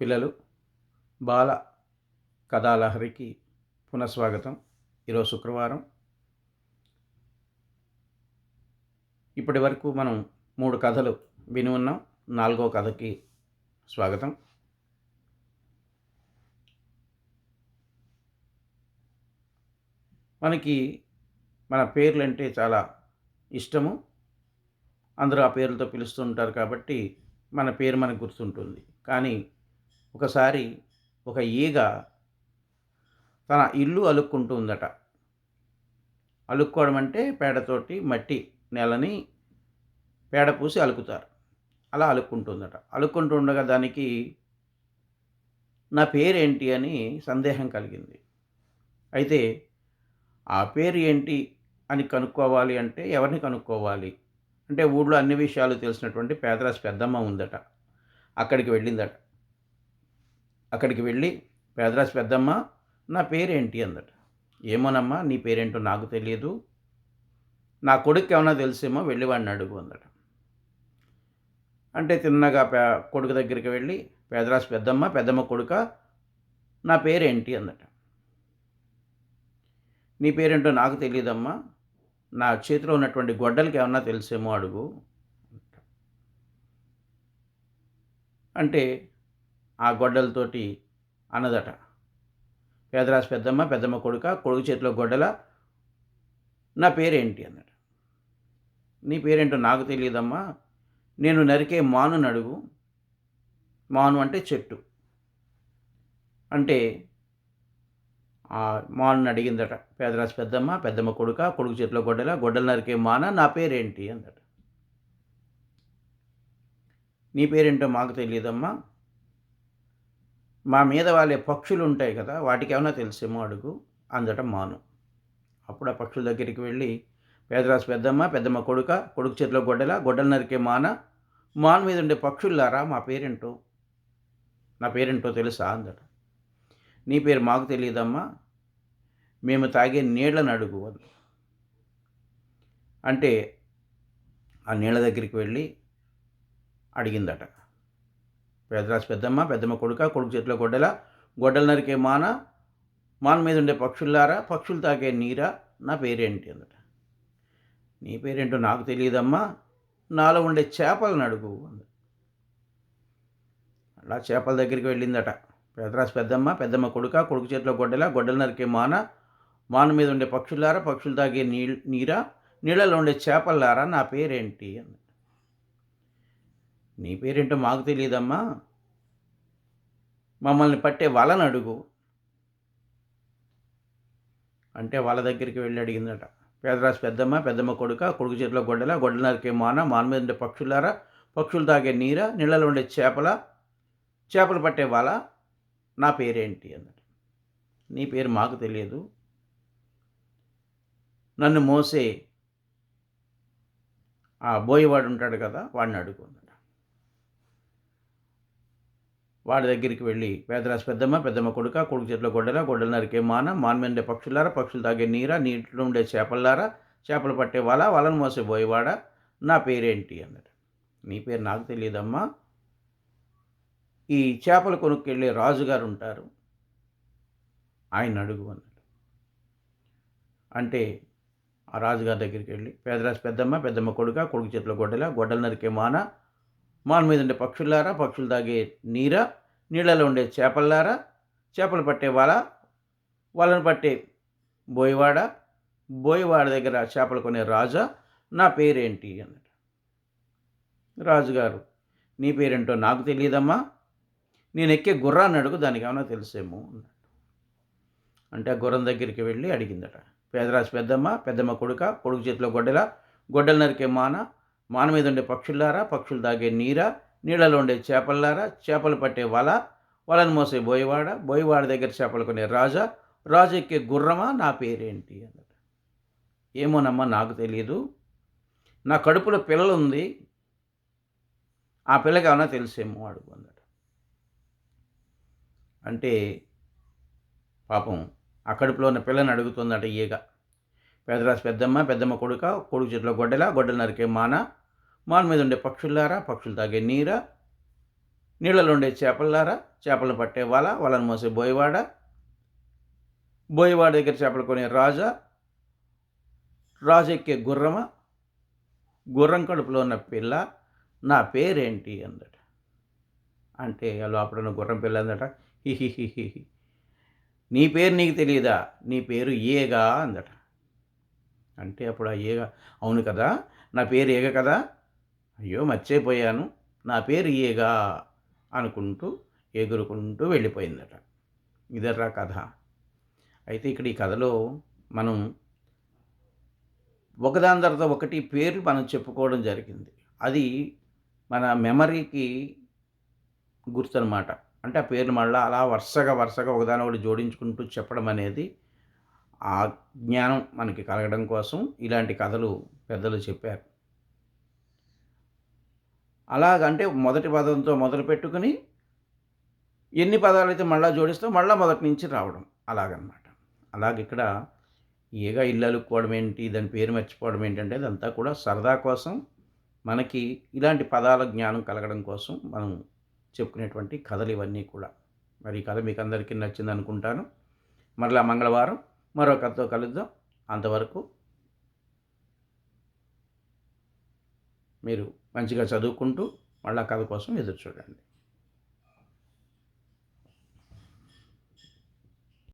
పిల్లలు బాల కథాలహరికి పునఃస్వాగతం. ఈరోజు శుక్రవారం. ఇప్పటి వరకు మనం మూడు కథలు విని ఉన్నాం. నాలుగో కథకి స్వాగతం. మనకి మన పేర్లు అంటే చాలా ఇష్టము. అందరూ ఆ పేర్లతో పిలుస్తుంటారు కాబట్టి మన పేరు మనకు గుర్తుంటుంది. కానీ ఒకసారి ఒక ఈగ తన ఇల్లు అలుక్కుంటూ ఉందట. అలుక్కోవడం అంటే పేడతోటి మట్టి నేలని పేడ పూసి అలుకుతారు. అలా అలుక్కుంటుందట అలుక్కుంటూ ఉండగా దానికి నా పేరేంటి అని సందేహం కలిగింది. అయితే ఆ పేరు ఏంటి అని కనుక్కోవాలి అంటే ఎవరిని కనుక్కోవాలి? అంటే ఊళ్ళో అన్ని విషయాలు తెలిసినటువంటి పేదరాశి పెద్దమ్మ ఉందట. అక్కడికి వెళ్ళిందట. అక్కడికి వెళ్ళి పేదరాశి పెద్దమ్మ నా పేరేంటి? అందట. ఏమోనమ్మా నీ పేరేంటో నాకు తెలియదు. నా కొడుకు ఏమైనా తెలిసేమో వెళ్ళి వాడిని అడుగు అందట. అంటే తిన్నగా పే కొడుకు దగ్గరికి వెళ్ళి పేదరాశి పెద్దమ్మ పెద్దమ్మ కొడుక నా పేరేంటి? అందట. నీ పేరేంటో నాకు తెలియదమ్మా. నా చేతిలో ఉన్నటువంటి గొడ్డలకి ఏమన్నా తెలిసేమో అడుగు అంటే ఆ గొడ్డలతోటి అన్నదట. పేదరాశి పెద్దమ్మ పెద్దమ్మ కొడుక కొడుకు చేతిలో గొడ్డల నా పేరేంటి అన్నట. నీ పేరేంటో నాకు తెలియదమ్మా. నేను నరికే మాను నడుగు మాను అంటే చెట్టు. అంటే ఆ మాను అడిగిందట పేదరాశి పెద్దమ్మ పెద్దమ్మ కొడుక కొడుకు చేతిలో గొడ్డల గొడ్డలు నరికే మాన నా పేరేంటి అందట నీ పేరేంటో మాకు తెలియదమ్మా. మా మీద వాళ్ళే పక్షులు ఉంటాయి కదా వాటికి ఏమైనా తెలిసేమో అడుగు అందట మాను. అప్పుడు ఆ పక్షుల దగ్గరికి వెళ్ళి పేదరాజు పెద్దమ్మ పెద్దమ్మ కొడుక కొడుకు చేతిలో గొడ్డల గొడ్డలు నరికే మాన మాన మీద ఉండే పక్షుల్లారా మా పేరేంటో? నా పేరేంటో తెలుసా? అందట. నీ పేరు మాకు తెలియదమ్మా మేము తాగే నీళ్ళని అడుగు అని అంటే ఆ నీళ్ళ దగ్గరికి వెళ్ళి అడిగిందట. పేదరాశి పెద్దమ్మ పెద్దమ్మ కొడుక కొడుకు చేతిలో గొడ్డల గొడ్డలు నరికే మాన మాన మీద ఉండే పక్షుల్లారా పక్షులు తాకే నీరా నా పేరేంటి అందట నీ పేరేంటో నాకు తెలియదమ్మా నాలో ఉండే చేపలను అడుగు అంది అలా చేపల దగ్గరికి వెళ్ళిందట. పేదరాశి పెద్దమ్మ పెద్దమ్మ కొడుక కొడుకు చేతిలో గొడ్డల గొడ్డలు నరికే మాన మాన మీద ఉండే పక్షులారా పక్షులు తాగే నీ నీరా నీళ్ళలో ఉండే చేపల్లారా నా పేరేంటి అంది నీ పేరేంటో మాకు తెలియదమ్మా మమ్మల్ని పట్టే వలను అడుగు. అంటే వాళ్ళ దగ్గరికి వెళ్ళి అడిగిందట. పేదరాశి పెద్దమ్మ పెద్దమ్మ కొడుక కొడుకు చేతిలో గొడ్డల గొడ్డల నరికే మాన మాన మీద ఉండే పక్షులారా పక్షులు తాగే నీర నీళ్ళలో ఉండే చేపల చేపలు పట్టే వల నా పేరేంటి అన్నట్టు నీ పేరు మాకు తెలియదు. నన్ను మోసే ఆ బోయవాడు ఉంటాడు కదా వాడిని అడుగున్నాడు వాడి దగ్గరికి వెళ్ళి పేదరాశి పెద్దమ్మ పెద్దమ్మ కొడుక కొడుకు చేతిలో గొడ్డల గొడ్డల నరికే మాన మాన పక్షులారా పక్షులు తాగే నీరా నీటిలో ఉండే చేపల్లారా చేపలు పట్టే వల వలను మోసే బోయేవాడ? నా పేరేంటి? అన్నాడు. నీ పేరు నాకు తెలియదమ్మా ఈ చేపలు కొనుక్కెళ్ళే రాజుగారు ఉంటారు ఆయన అడుగు అన్నాడు. అంటే ఆ రాజుగారి దగ్గరికి వెళ్ళి పేదరాశి పెద్దమ్మ పెద్దమ్మ కొడుక కొడుకు చేతిలో గొడ్డల గొడ్డలు నరికే మాన మాన మీద ఉండే పక్షులారా పక్షులు తాగే నీర నీళ్ళలో ఉండే చేపల్లారా చేపలు పట్టే వల వలను పట్టే బోయవాడ బోయవాడ దగ్గర చేపలు కొనే రాజా నా పేరేంటి అన్నాడు రాజుగారు నీ పేరేంటో నాకు తెలియదమ్మా నేను ఎక్కే గుర్రాన్ని అడుగు దానికి ఏమైనా తెలిసేమో అన్నాడు అంటే ఆ గుర్రం దగ్గరికి వెళ్ళి అడిగిందట. పేదరాజు పెద్దమ్మ పెద్దమ్మ కొడుక కొడుకు చేతిలో గొడ్డల గొడ్డలు నరికే మాన మాన మీద ఉండే పక్షుల్లారా పక్షులు తాగే నీరా నీళ్ళలో ఉండే చేపల్లారా చేపలు పట్టే వల వలను మోసే బోయవాడ బోయవాడ దగ్గర చేపలు కొనే రాజా రాజు ఎక్కే గుర్రమా నా పేరేంటి అన్నట ఏమోనమ్మా నాకు తెలియదు నా కడుపులో పిల్లలు ఉంది ఆ పిల్లకి ఏమన్నా తెలిసేమో అడుగు అంటే పాపం ఆ కడుపులో ఉన్న పిల్లని అడుగుతుందట ఈగ. పెదరాజు పెద్దమ్మ పెద్దమ్మ కొడుక కొడుకు చేతిలో గొడ్డల గొడ్డలు నరికే మాన మాన మీద ఉండే పక్షులారా పక్షులు తాగే నీరా నీళ్ళలో ఉండే చేపలారా చేపలను పట్టే వల వలను మోసే బోయవాడ బోయవాడ దగ్గర చేపలు కొనే రాజా రాజు ఎక్కే గుర్రమ గుర్రం కడుపులో ఉన్న పిల్ల నా పేరేంటి అందట. అంటే లోపల ఉన్న గుర్రం పిల్ల అందట హిహిహిహి నీ పేరు నీకు తెలియదా నీ పేరు ఏగా అందట. అంటే అప్పుడు ఆ ఏగ అవును కదా? నా పేరు ఏగ కదా? అయ్యో మర్చిపోయాను. నా పేరు ఏగా అనుకుంటూ ఎగురుకుంటూ వెళ్ళిపోయిందట. ఇదర్రా కథ. అయితే ఇక్కడ ఈ కథలో మనం ఒకదాని తర్వాత ఒకటి పేర్లు మనం చెప్పుకోవడం జరిగింది. అది మన మెమరీకి గుర్తనమాట. అంటే ఆ పేర్లు మళ్ళీ అలా వరుసగా వరుసగా ఒకదాని ఒకటి జోడించుకుంటూ చెప్పడం అనేది ఆ జ్ఞానం మనకి కలగడం కోసం ఇలాంటి కథలు పెద్దలు చెప్పారు. అలాగంటే మొదటి పదంతో మొదలు పెట్టుకుని ఎన్ని పదాలైతే మళ్ళీ జోడిస్తే మళ్ళీ మొదటి నుంచి రావడం అలాగనమాట. అలాగే ఇక్కడ ఈగ ఇల్లు అలుక్కోవడం ఏంటి దాని పేరు మర్చిపోవడం ఏంటంటే అదంతా కూడా సరదా కోసం మనకి ఇలాంటి పదాల జ్ఞానం కలగడం కోసం మనం చెప్పుకునేటువంటి కథలు ఇవన్నీ కూడా. మరి ఈ కథ మీకు అందరికీ నచ్చింది అనుకుంటాను మరలా మంగళవారం మరో కథతో కలుద్దాం. అంతవరకు మీరు మంచిగా చదువుకుంటూ మళ్ళా కథ కోసం ఎదురు చూడండి.